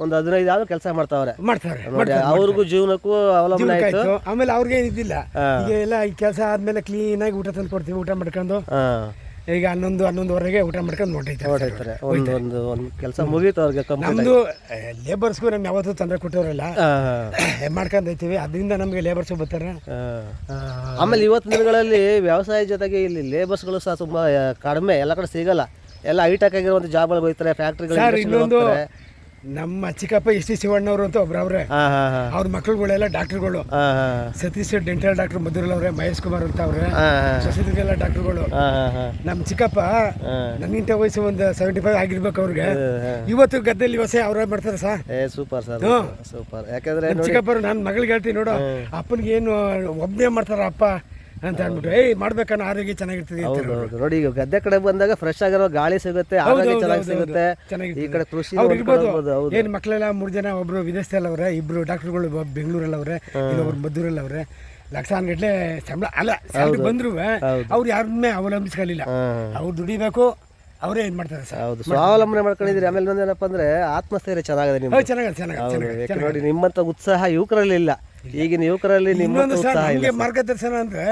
ಒಂದು ಹದಿನೈದು ಆದ್ರೂ ಕೆಲಸ ಮಾಡ್ತಾವ್ರೆ. ಮಾಡ್ತಾರೆ ನೋಡಿ ಅವ್ರಿಗೂ ಜೀವನಕ್ಕೂ ಅವಲಂಬನೆ ಆಯ್ತು. ಆಮೇಲೆ ಅವ್ರಿಗೆ ಇದಿಲ್ಲ ಈಗ ಎಲ್ಲ ಈ ಕೆಲಸ ಆದ್ಮೇಲೆ ಕ್ಲೀನಾಗಿ ಊಟ ತಂದು ಕೊಡ್ತೀವಿ ಊಟ ಮಾಡ್ಕೊಂಡು. ಹಾ. ಈಗ ಹನ್ನೊಂದು ಹನ್ನೊಂದುವರೆಗೆ ಊಟ ಮಾಡ್ಕೊಂಡು ಹೊರಟೈತೆ ಹೊರಟಾಯ್ತಾರೆ. ಒಂದು ಒಂದು ಕೆಲಸ ಮುಗೀತು ಅವ್ರಿಗೆ ನಮ್ದು ಲೇಬರ್ಸ್ಗೂ ನಮ್ಗೆ ಯಾವತ್ತೂ ತೊಂದರೆ ಕೊಟ್ಟವರಲ್ಲ. ಮಾಡ್ಕೊಂಡು ಐತಿವಿ ಅದರಿಂದ ನಮಗೆ ಲೇಬರ್ಸ್ ಬರ್ತಾರೆ. ಆಮೇಲೆ ಇವತ್ತಿನ ದಿನಗಳಲ್ಲಿ ವ್ಯವಸಾಯ ಜೊತೆಗೆ ಇಲ್ಲಿ ಲೇಬರ್ಸ್ಗಳು ಸಹ ತುಂಬಾ ಕಡಿಮೆ. ಎಲ್ಲ ಕಡೆ ಸಿಗಲ್ಲ. ಎಲ್ಲ ಹೈಟೆಕ್ ಆಗಿರುವಂತ ಜಾಬ್ಗಳಿಗೆ ಹೋಗ್ತಾರೆ ಸರ್ ಫ್ಯಾಕ್ಟ್ರಿಗಳು ಇನ್ನೊಂದು ನಮ್ಮ ಚಿಕ್ಕಪ್ಪ ಎಸ್ ಟಿ ಶಿವಣ್ಣವರು ಅಂತ ಒಬ್ರು ಅವ್ರೆ. ಮಕ್ಳುಗಳೆಲ್ಲ ಡಾಕ್ಟರ್ಗಳು. ಸತೀಶ್ ಡೆಂಟಲ್ ಡಾಕ್ಟರ್ ಮಧುರಲ್ ಅವ್ರೆ ಮಹೇಶ್ ಕುಮಾರ್ ಅಂತ ಅವ್ರೆ. ಹಾ ಸಸಿದ್ರಿಗೆಲ್ಲ ಡಾಕ್ಟರ್ಗಳು. ನಮ್ಮ ಚಿಕ್ಕಪ್ಪ ನನ್ಗಿಂತ ವಯಸ್ಸು ಒಂದು ಸೆವೆಂಟಿ ಫೈವ್ ಆಗಿರ್ಬೇಕು ಅವ್ರಿಗೆ. ಇವತ್ತು ಗದ್ದೆಯಲ್ಲಿ ವ್ಯವಸಾಯ ಅವ್ರ ಮಾಡ್ತಾರೆ ಸರ್ ಸೂಪರ್ ಸರ್. ಸೂಪರ್. ಯಾಕಂದ್ರೆ ಚಿಕ್ಕಪ್ಪ ಚಿಕ್ಕಪ್ಪರು ನಾನು ಮಗಳಿಗೆ ಹೇಳ್ತೀನಿ ನೋಡು. ಅಪ್ಪನಿಗೆ ಏನು ಒಬ್ಬನೇ ಮಾಡ್ತಾರ ಅಪ್ಪ ಅಂತ ಅಂದ್ಬಿಟ್ಟು ಏಯ್ ಮಾಡ್ಬೇಕನ್ನ ಆರೋಗ್ಯ ಚೆನ್ನಾಗಿರ್ತದೆ ಅಂತ ಹೌದು ಹೌದು. ನೋಡಿ ಈಗ ಗದ್ದೆ ಕಡೆ ಬಂದಾಗ ಫ್ರೆಶ್ ಆಗಿರೋ ಗಾಳಿ ಸಿಗುತ್ತೆ ಆರೋಗ್ಯ ಚೆನ್ನಾಗಿ ಸಿಗುತ್ತೆ. ಈ ಕಡೆ ಕೃಷಿ ಅವ್ರು ಇರ್ಬೋದು. ಹೊಂದ್ಕೊಂಡು ಹೌದು. ಏನು ಮಕ್ಕಳೆಲ್ಲ ಮೂರು ಜನ ಒಬ್ರು ವಿದೇಶದಲ್ಲಿ ಅವ್ರೆ ಇಬ್ರು ಡಾಕ್ಟರ್ಗಳು ಬೆಂಗಳೂರಲ್ಲಿ ಅವ್ರೆ ಇನ್ನೊಬ್ರು ಮದ್ದೂರಲ್ಲಿ ಅವ್ರೆ ಲಕ್ಷಾನ್ಗಟ್ಲೆ ಸಂಬಳ ಅಲ್ಲ ಸ್ಯಾಲ್ರಿ ಬಂದ್ರು ಅವ್ರು ಯಾರನ್ನೇ ಅವಲಂಬಿಸ್ಕೊಳ್ಳಿಲ್ಲ. ಹಾ. ಅವ್ರು ದುಡಿಬೇಕು ಅವರೇ ಏನ್ ಮಾಡ್ತಾರೆ ಸರ್? ಹೌದು. ಸ್ವಾವಲಂಬನೆ ಮಾಡ್ಕೊಂಡಿದ್ದೀರಿ. ಆಮೇಲೆ ಇನ್ನೊಂದೇನಪ್ಪ ಅಂದ್ರೆ ಆತ್ಮಸ್ಥೈರ್ಯ ಚೆನ್ನಾಗಿದೆ ನಿಮ್ಮ ಚೆನ್ನಾಗಿದೆ ಚೆನ್ನಾಗಿ ಚೆನ್ನಾಗಿ ಹೌದು ಯಾಕೆ ನೋಡಿ ನಿಮ್ಮಂತ ಉತ್ಸಾಹ ಯುವಕರಲ್ಲಿ ಇಲ್ಲ. ಈಗಿನ ಯುವಕರಲ್ಲಿ ಇನ್ನೊಂದು ಸರ್. ಮಾರ್ಗದರ್ಶನ ಅಂದ್ರೆ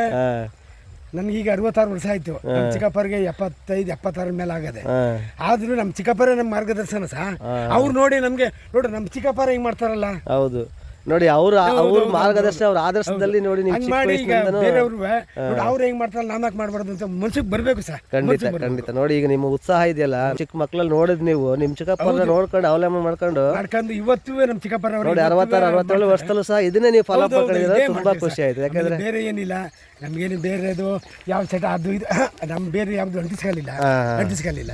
ನನಗೆ ಈಗ ಅರವತ್ತಾರು ವರ್ಷ ಆಯ್ತು. ನಮ್ಮ ಚಿಕ್ಕಪ್ಪರಿಗೆ ಎಪ್ಪತ್ತೈದು ಎಪ್ಪತ್ತಾರ ಮೇಲೆ ಆಗದೆ ಆದ್ರೂ ನಮ್ಮ ಚಿಕ್ಕಪ್ಪರೇ ನಮ್ಮ ಮಾರ್ಗದರ್ಶನ ಸಹ ಅವ್ರು ನೋಡಿ ನಮಗೆ ನೋಡ್ರಿ ನಮ್ಮ ಚಿಕ್ಕಪ್ಪರ ಹಿಂಗ್ ಮಾಡ್ತಾರಲ್ಲ. ಹೌದು. ನೋಡಿ ಅವ್ರ ಅವ್ರ ಮಾರ್ಗದರ್ಶನ ಅವ್ರ ಆದರ್ಶದಲ್ಲಿ ನೋಡಿ ನೀವು ಹಂಗ್ ಚಿಕ್ಕ ಮಾಡಿ ಈಗ ವಯಸ್ಸಿನಿಂದನೂ ಬೇರೆಯವ್ರು ನೋಡಿ ಅವ್ರು ಹೆಂಗ್ ಮಾಡ್ತಾರೆ ಯಾಕೆ ಮಾಡ್ಬಾರ್ದು ಅಂತ ಮನ್ಸಿಗೆ ಬರ್ಬೇಕು ಸರ್. ಖಂಡಿತ ಖಂಡಿತ. ನೋಡಿ ಈಗ ನಿಮ್ಮ ಉತ್ಸಾಹ ಇದೆಯಲ್ಲ ಚಿಕ್ಕ ಮಕ್ಳಲ್ಲಿ ನೋಡಿದ್ ನೀವು ನಿಮ್ ಚಿಕ್ಕಪ್ಪ ನೋಡ್ಕೊಂಡು ಅವಲಂಬನೆ ಮಾಡ್ಕೊಂಡು ಮಾಡ್ಕೊಂಡು ಇವತ್ತು ನಮ್ಮ ಚಿಕ್ಕಪ್ಪರ ನೋಡಿ ಅರವತ್ತಾರು ಅರವತ್ತೇಳು ವರ್ಷದಲ್ಲೂ ಸಹ ಇದನ್ನೇ ನೀವು ಫಾಲೋ ಮಾಡ್ಕೊಂಡಿದ್ರೆ ತುಂಬಾ ಖುಷಿ ಆಯ್ತು ಯಾಕಂದ್ರೆ ಬೇರೆ ಏನಿಲ್ಲ. ನಮ್ಗೇನು ಬೇರೆದು ಯಾವ ಚಟ ಅದು ಇದು ನಮ್ ಬೇರೆ ಯಾವ್ದು ಅಂಟಿಸ್ಕೊಳ್ಳಿಲ್ಲ ಅಂಟಿಸ್ಕಲಿಲ್ಲ ಹಾ. ಅಂಟಿಸ್ಕೊಳ್ಳಿಲ್ಲ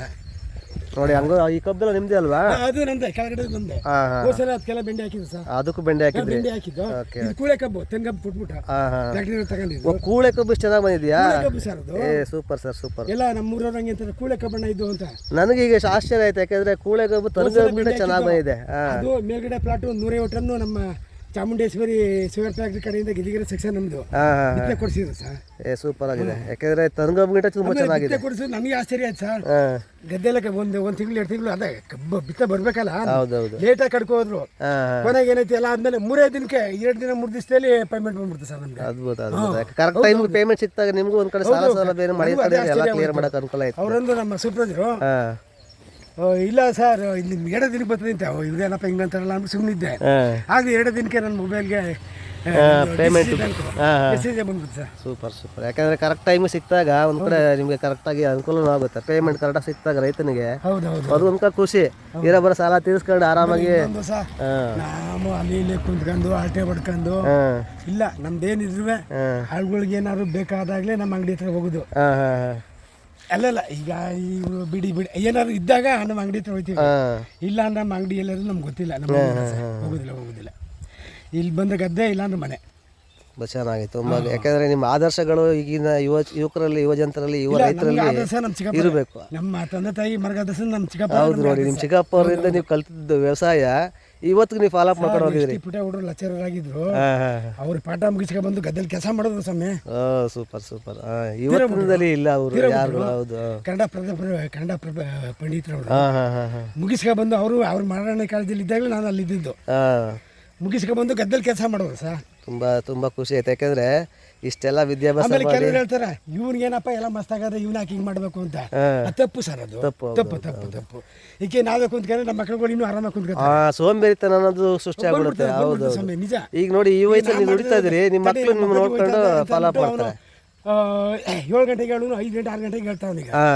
ನೋಡಿ ಹಂಗ ಈ ಕಬ್ಬೆಲ್ಲ ನಿಮ್ದೇ ಅಲ್ವಾ? ಅದು ನಂದೆ ಕೆಳಗಡೆ ನಂದೆ ಹಾ ಹಾ. ಹೋದ ಸಲ ಅದಕ್ಕೆಲ್ಲ ಬೆಂಡೆ ಹಾಕಿದ್ದು ಸರ್ ಅದಕ್ಕೂ ಬೆಂಡೆ ಹಾಕಿದ್ರಿ? ಬೆಂಡೆ ಹಾಕಿದ್ದು. Okay. ಇದು ಕೂಳೆ ಕಬ್ಬು ತೆಂಗಬ್ಬು ಬಿಟ್ಬಿಟ್ಟ ಹಾ ಹಾ. ಫ್ಯಾಕ್ಟ್ರಿ ತಗೊಂಡಿದ್ದು. ಕೂಳೆ ಕಬ್ಬು ಇಷ್ಟು ಚೆನ್ನಾಗಿ ಬಂದಿದ್ಯಾ? ಕೂಳೆ ಕಬ್ಬು ಸರ್ ಅದು. ಏ ಸೂಪರ್ ಸರ್ ಸೂಪರ್ ಎಲ್ಲ ನಮ್ಮ ಊರವ್ರಂಗೆ ಅಂತಾರೆ ಕೂಳೆ ಕಬ್ಬಣ್ಣ ಇದು ಅಂತ. ನನಗೆ ಈಗ ಆಶ್ಚರ್ಯ ಆಯ್ತು ಯಾಕಂದ್ರೆ ಕೂಳೆ ಕಬ್ಬು ತರಗಬಿಟ್ಟು ಚೆನ್ನಾಗಿ ಬಂದಿದೆ. ಹಾ. ಅದು ಮೇಲ್ಗಡೆ ಪ್ಲಾಟ್ ಒಂದು ನೂರೈವತ್ತು ಟನ್ನು ನಮ್ಮ ಚಾಮುಂಡೇಶ್ವರಿ ಶುಗರ್ ಫ್ಯಾಕ್ಟ್ರಿ ಕಡೆಯಿಂದ ಗಿರಿಗಿರಿ ಸೆಕ್ಷನ್ ನಮ್ದು. ಬಿತ್ತನೆ ಕೊಡಿಸಿದ್ರು ಸರ್. ಏ ಸೂಪರ್ ಆಗಿದೆ. ಯಾಕಂದ್ರೆ ತರಂಗಬ್ಗಿಂತ ತುಂಬಾ ಚೆನ್ನಾಗಿದೆ ಬಿತ್ತನೆ ಕೊಡಿಸಿದ್ರು ನಮಗೆ ಆಶ್ಚರ್ಯ ಆಯ್ತು ಸರ್. ಗದ್ದೆಲ್ಲ ಒಂದು ಒಂದು ತಿಂಗಳು ಎರಡು ತಿಂಗಳು ಅದೇ ಕಬ್ಬ ಬಿತ್ತ ಬರ್ಬೇಕಲ್ಲ. ಲೇಟ್ ಆಗಿ ಕಡ್ಕೋದ್ರು ಹೋದ್ರು. ಕೊನೆಗೆ ಏನೈತಿ ಎಲ್ಲ ಆದ್ಮೇಲೆ ಮೂರೇ ದಿನಕ್ಕೆ ಎರಡು ದಿನ ಮೂರು ದಿವಸದಲ್ಲಿ ಪೇಮೆಂಟ್ ಬಂದ್ಬಿಡ್ತು ಸರ್ ನಮ್ಗೆ. ಅದ್ಭುತ ಅದ್ಭುತ. ಕರೆಕ್ಟ್ ಟೈಮ್ ಪೇಮೆಂಟ್ ಸಿಕ್ತಾಗ ನಿಮ್ಗೂ ಒಂದ್ ಕಡೆ ಸಾಲ ಸೌಲಭ್ಯ ಮಾಡಿ ಎಲ್ಲ ಕ್ಲಿಯರ್ ಮಾಡಕ್ ಅನುಕೂಲ ಆಯ್ತು ಅವರೊಂದು ನಮ್ಮ ಹಾ. ಇಲ್ಲ ಸರ್ ಇಲ್ಲಿ ಎರಡು ದಿನಕ್ಕೆ ಬರ್ತದೆ ಅಂತ. ಇದೇನಪ್ಪ ಹಿಂಗೆ ಅಂತಾರಲ್ಲ ಅಂದ್ಬಿಟ್ಟು ಸುಮ್ಮನಿದ್ದೆ ಆಗ ಎರಡು ದಿನಕ್ಕೆ ನನ್ನ ಮೊಬೈಲ್ಗೆ ಪೇಮೆಂಟ್ ಮೆಸೇಜೇ. ಬಂದ್ಬಿಡ್ತು ಸರ್. ಸೂಪರ್ ಸೂಪರ್ ಯಾಕಂದ್ರೆ ಕರೆಕ್ಟ್ ಟೈಮ್ ಸಿಕ್ಕಿದಾಗ ಒಂದು ಕಡೆ ನಿಮ್ಗೆ ಕರೆಕ್ಟಾಗಿ ಅನುಕೂಲನೂ ಆಗುತ್ತೆ. ಪೇಮೆಂಟ್ ಕರೆಕ್ಟ್ ಸಿಕ್ತಾಗ ರೈತನಿಗೆ ಅದು ಒಂದು ಖುಷಿ. ಇರೋ ಬರೋ ಸಾಲ ತೀರಿಸ್ಕೊಂಡು ಆರಾಮಾಗಿ ನಾವು ಅಲ್ಲಿ ಇಲ್ಲಿ ಕುಂತ್ಕೊಂಡು ಆಟೆ ಹೊಡ್ಕೊಂಡು. ಇಲ್ಲ ನಮ್ದೇನಿದ್ರು ಆಳುಗಳಿಗೆ ಏನಾದ್ರು ಬೇಕಾದಾಗಲೇ ನಮ್ಮ ಅಂಗಡಿ ಹತ್ರ ಹೋಗೋದು. ಹಾ ಅಲ್ಲಲ್ಲ ಈಗ ಇವ್ರು ಬಿಡಿ ಬಿಡಿ. ಏನಾದ್ರು ಇದ್ದಾಗ ನಮ್ಮ ಅಂಗಡಿ ಹತ್ರ ಹೋಗ್ತೀವಿ. ಇಲ್ಲ ಅಂದ್ರೆ ನಮ್ಮ ಅಂಗಡಿ ಎಲ್ಲರೂ ನಮ್ಗೆ ಗೊತ್ತಿಲ್ಲ ನಮ್ಮ ಹೋಗೋದಿಲ್ಲ ಹೋಗೋದಿಲ್ಲ. ಇಲ್ಲಿ ಬಂದ ಗದ್ದೆ ಇಲ್ಲ ಅಂದ್ರೆ ಮನೆ ತುಂಬ ಚೆನ್ನಾಗಿತ್ತು ಯಾಕಂದ್ರೆ ನಿಮ್ಮ ಆದರ್ಶಗಳು ಈಗಿನ ಯುವ ಯುವಕರಲ್ಲಿ ಯುವ ಜನರಲ್ಲಿ ಯುವ ರೈತರಲ್ಲಿ ಇರಬೇಕು. ನಮ್ಮ ತಂದೆ ತಾಯಿ ಮಾರ್ಗದರ್ಶನ ನಮ್ಮ ಚಿಕ್ಕಪ್ಪ ಹೌದು ನೋಡಿ ನಿಮ್ಮ ಚಿಕ್ಕಪ್ಪ ಅವರಿಂದ ನೀವು ಕಲ್ತಿದ್ದು ವ್ಯವಸಾಯ ಇವತ್ತಿಗೆ ನೀವು ಫಾಲೋ ಅಪ್ ಮಾಡ್ಕೊಂಡು ಹೋಗಿದ್ರಿ ಪುಟ ಹುಡುಗರು ಲೆಕ್ಚರರ್ ಆಗಿದ್ರು ಅವ್ರ ಪಾಠ ಮುಗಿಸ್ಕೊಂಡು ಬಂದು ಗದ್ದೆಲಿ ಕೆಲಸ ಮಾಡೋದು ಸ್ವಾಮಿ. ಸೂಪರ್ ಸೂಪರ್ ಇವತ್ತಿನದಲ್ಲಿ ಇಲ್ಲ ಅವರು ಯಾರು ಹೌದು ಕನ್ನಡ ಪ್ರಭ ಕನ್ನಡ ಪ್ರಭ ಪಂಡಿತರು ಹಾ ಬಂದು ಅವರು ಅವ್ರ ಮಹಾರಾಣಿ ಕಾಲದಲ್ಲಿ ಇದ್ದಾಗ ನಾನು ಅಲ್ಲಿ ಇದ್ದಿದ್ದು ಹಾ. ಮುಗಿಸ್ಕೊ ಬಂದು ಗದ್ದೆಲಿ ಕೆಲಸ ಮಾಡೋದು ಸರ್. ತುಂಬಾ ತುಂಬಾ ಖುಷಿ ಆಯ್ತು. ಯಾಕಂದ್ರೆ ಇಷ್ಟೆಲ್ಲ ವಿದ್ಯಾಭ್ಯಾಸ ಆಮೇಲೆ ಮಾಡಿ. ಕೆಲವರು ಹೇಳ್ತಾರೆ ಇವ್ನಿಗೇನಪ್ಪ ಎಲ್ಲ ಮಸ್ತ್ ಆಗದೆ ಇವ್ನ ಯಾಕೆ ಹಿಂಗೆ ಮಾಡಬೇಕು ಅಂತ. ಅದು ತಪ್ಪು ಸರ್ ಅದು. ತಪ್ಪು, ತಪ್ಪು ತಪ್ಪು ತಪ್ಪು. ಈಕೆ ನಾವೇ ಕುಂತ್ಕೊಂಡ್ರೆ ನಮ್ಮ ಮಕ್ಕಳುಗಳು ಇನ್ನೂ ಆರಾಮಾಗಿ ಕುಂತ್ಕೊತಾರೆ ಆ ಸೋಂಬೇರಿತನ ಅನ್ನೋದು ಸೃಷ್ಟಿ ಆಗ್ಬಿಡುತ್ತೆ. ಹೌದು. ಸಮಯ ನಿಜ. ಈಗ ನೋಡಿ ಈ ವಯಸ್ಸಲ್ಲಿ ನೀವು ದುಡಿತಾ ಇದ್ರಿ ನಿಮ್ಮ ಮಕ್ಕಳು ನಿಮ್ಮ ನೋಡ್ಕೊಂಡು ಫಾಲೋ ಅಪ್ ಮಾಡ್ತಾರೆ. ಏಳು ಗಂಟೆಗೆ ಹೇಳು ಐದು ಗಂಟೆ ಆರು ಗಂಟೆಗೆ ಹೇಳ್ತಾ ಈಗ ಹಾ.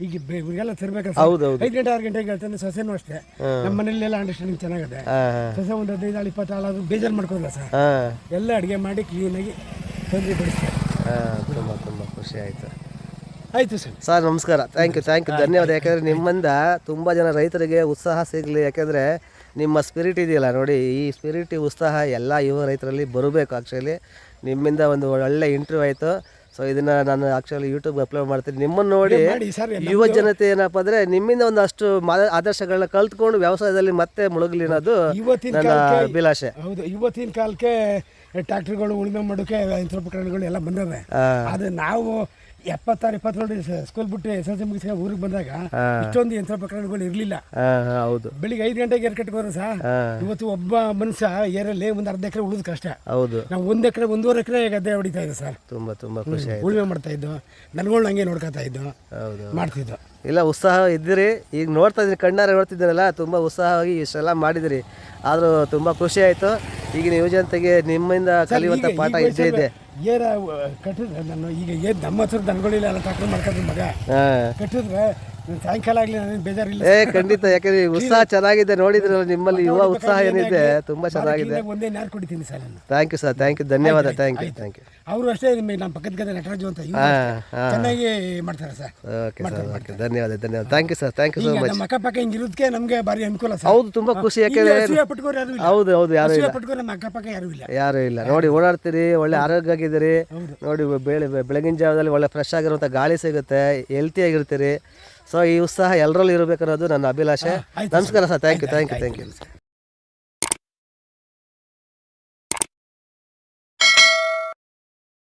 ಈಗ ಬೆ- ಇವ್ರಿಗೆಲ್ಲ ತರ್ಬೇಕಲ್ಲ ಹೌದು ಹೌದು. ಐದು ಗಂಟೆ ಆರು ಗಂಟೆಗೆ ಹೇಳ್ತಾನೆ ಸೊಸೆನೂ ಅಷ್ಟೇ. ನಮ್ಮ ಮನೇಲೆಲ್ಲ ಅಂಡರ್ಸ್ಟ್ಯಾಂಡಿಂಗ್ ಚೆನ್ನಾಗಿದೆ. ಹಾ ಹಾ. ಸೊಸೆ ಒಂದು ಹದಿನೈದು ಇಪ್ಪತ್ತು ಆಳು ಬೇಜಾರು ಮಾಡ್ಕೋಲ್ಲ ಸರ್? ಹಾ. ಎಲ್ಲ ಅಡುಗೆ ಮಾಡಿ ಕ್ಲೀನಾಗಿ ಹಾ ತುಂಬ ತುಂಬ ಖುಷಿ ಆಯಿತು. ಆಯಿತು ಸರ್. ಸರ್ ನಮಸ್ಕಾರ. ಥ್ಯಾಂಕ್ ಯು ಥ್ಯಾಂಕ್ ಯು ಧನ್ಯವಾದ. ಯಾಕಂದರೆ ನಿಮ್ಮಿಂದ ತುಂಬ ಜನ ರೈತರಿಗೆ ಉತ್ಸಾಹ ಸಿಗಲಿ. ಯಾಕೆಂದರೆ ನಿಮ್ಮ ಸ್ಪಿರಿಟ್ ಇದೆಯಲ್ಲ ನೋಡಿ ಈ ಸ್ಪಿರಿಟ್ ಉತ್ಸಾಹ ಎಲ್ಲ ಯುವ ರೈತರಲ್ಲಿ ಬರಬೇಕು ಆ್ಯಕ್ಚುಲಿ ನಿಮ್ಮಿಂದ ಒಂದು ಒಳ್ಳೆ ಇಂಟರ್ವ್ಯೂ ಆಯಿತು. ಸೊ ಇದನ್ನು ನಾನು ಆ್ಯಕ್ಚುಲಿ ಯೂಟ್ಯೂಬ್ ಅಪ್ಲೋಡ್ ಮಾಡ್ತೀನಿ. ನಿಮ್ಮನ್ನು ನೋಡಿ ಯುವ ಜನತೆ ಏನಪ್ಪ ಅಂದರೆ ನಿಮ್ಮಿಂದ ಒಂದಷ್ಟು ಅಷ್ಟು ಆದರ್ಶಗಳನ್ನ ಕಲ್ತ್ಕೊಂಡು ವ್ಯವಸಾಯದಲ್ಲಿ ಮತ್ತೆ ಮುಳುಗಲಿ ಅನ್ನೋದು ನನ್ನ ಅಭಿಲಾಷೆ. ಹೌದು ಇವತ್ತಿನ ಕಾಲಕ್ಕೆ ಟ್ರ್ಯಾಕ್ಟರ್ಗಳು ಉಳುಮೆ ಮಾಡೋಕೆ ಯಂತ್ರೋಪಕರಣಗಳು ಎಲ್ಲ ಬಂದವೆ. ಆದರೆ ನಾವು ಎಪ್ಪತ್ತಾರು ಇಪ್ಪತ್ತೇಳು ಸ್ಕೂಲ್ ಬಿಟ್ಟು ಎಸ್ ಎಲ್ ಸಿ ಮುಗಿಸಿ ಊರಿಗೆ ಬಂದಾಗ ಇಷ್ಟೊಂದು ಯಂತ್ರೋಪಕರಣಗಳು ಇರಲಿಲ್ಲ. ಹಾಂ ಹಾಂ ಹೌದು. ಬೆಳಿಗ್ಗೆ ಐದು ಗಂಟೆಗೆ ಏರ್ ಕಟ್ಕೋರು ಸಹ ಇವತ್ತು ಒಬ್ಬ ಮನುಷ್ಯ ಏರಲ್ಲಿ ಒಂದು ಅರ್ಧ ಎಕರೆ ಉಳಿದ ಕಷ್ಟ. ಹೌದು. ನಾವು ಒಂದು ಎಕರೆ ಒಂದೂವರೆ ಎಕರೆ ಗದ್ದೆ ಹೊಡಿತಾ ಇದ್ದೆ ಸರ್. ತುಂಬಾ ತುಂಬಾ ಖುಷಿ ಉಳುಮೆ ಮಾಡ್ತಾ ಇದ್ದು ನನಗಳು ಹಂಗೆ ನೋಡ್ಕೊತಾ ಇದ್ದು ಹೌದು. ಮಾಡ್ತಿದ್ದು. ಇಲ್ಲ ಉತ್ಸಾಹ ಇದ್ದೀರಿ. ಈಗ ನೋಡ್ತಾ ಇದ್ದೀನಿ ಕಣ್ಣಾರೆ ನೋಡ್ತಿದ್ದೀರಲ್ಲ ತುಂಬ ಉತ್ಸಾಹವಾಗಿ ಇಷ್ಟೆಲ್ಲ ಮಾಡಿದಿರಿ ಆದರೂ ತುಂಬ ಖುಷಿ ಆಯಿತು. ಈಗಿನ ಯುವಜನತೆಗೆ ನಿಮ್ಮಿಂದ ಕಲಿಯುವಂಥ ಪಾಠ ಇದ್ದೇ ಇದೆ. ಏರ ಕಟ್ಟಿದ್ರೆ ನಾನು ಈಗ ಏನು ನಮ್ಮ ಹತ್ರ ದನಗಳಿಲ್ಲ ಎಲ್ಲ ಟ್ರ್ಯಾಕ್ಟರ್ ಮಾಡ್ಕೊಂಡ್ರೆ ಮಗ. ಕಟ್ಟಿದ್ರೆ ಸಾಯಂಕಾಲ ಆಗಲಿ ನನಗೆ ಬೇಜಾರಿಲ್ಲ ಏ ಖಂಡಿತ. ಯಾಕಂದ್ರೆ ಉತ್ಸಾಹ ಚೆನ್ನಾಗಿದೆ ನೋಡಿದ್ರಲ್ಲ ನಿಮ್ಮಲ್ಲಿ ಯುವ ಉತ್ಸಾಹ ಏನಿದೆ ತುಂಬಾ ಚೆನ್ನಾಗಿದೆ. ಒಂದೇ ನಾರು ಕುಡಿತೀನಿ ಸರ್ ನಾನು thank you sir thank you ಧನ್ಯವಾದ ಥ್ಯಾಂಕ್ ಯು ಥ್ಯಾಂಕ್ ಯು ಅವರು ಅಷ್ಟೇ ನಿಮಗೆ ನಮ್ಮ ಪಕ್ಕದ ಗದ್ದೆ ನಟರಾಜು ಅಂತ ಇವ್ರು ಚೆನ್ನಾಗಿ ಮಾಡ್ತಾರೆ ಸರ್ ಓಕೆ ಸರ್ ಓಕೆ ಧನ್ಯವಾದ ಧನ್ಯವಾದ. Thank you sir thank you so ಈಗ ಮಚ್ ನಮ್ಮ ಅಕ್ಕಪಕ್ಕ ಹಿಂಗಿರೋದಕ್ಕೆ ನಮಗೆ ಭಾರಿ ಅನುಕೂಲ ಸರ್ ಹೌದು ತುಂಬ ಖುಷಿ. ಯಾಕೆಂದ್ರೆ ಅಸೂಯೆ ಪಟ್ಕೋರು ಯಾರು ಇಲ್ಲ. ಹೌದು ಹೌದು ಯಾರು ಇಲ್ಲ. ಪಟ್ಕೋರು ನಮ್ಮ ಅಕ್ಕಪಕ್ಕ ಯಾರು ಇಲ್ಲ. ಯಾರು ಇಲ್ಲ. ನೋಡಿ ಓಡಾಡ್ತೀರಿ ಒಳ್ಳೆ ಆರೋಗ್ಯ ಆಗಿದ್ದೀರಿ ನೋಡಿ ಬೆಳೆ ಬೆಳಗಿನ ಜಾವದಲ್ಲಿ ಒಳ್ಳೆ ಫ್ರೆಶ್ ಆಗಿರುವಂಥ ಗಾಳಿ ಸಿಗುತ್ತೆ. ಹೆಲ್ತಿ ಆಗಿರ್ತೀರಿ. ಸೊ ಈ ಉತ್ಸಾಹ ಎಲ್ಲರಲ್ಲಿ ಇರಬೇಕನ್ನೋದು ನನ್ನ ಅಭಿಲಾಷೆ. ನಮಸ್ಕಾರ sir. Thank you thank you thank you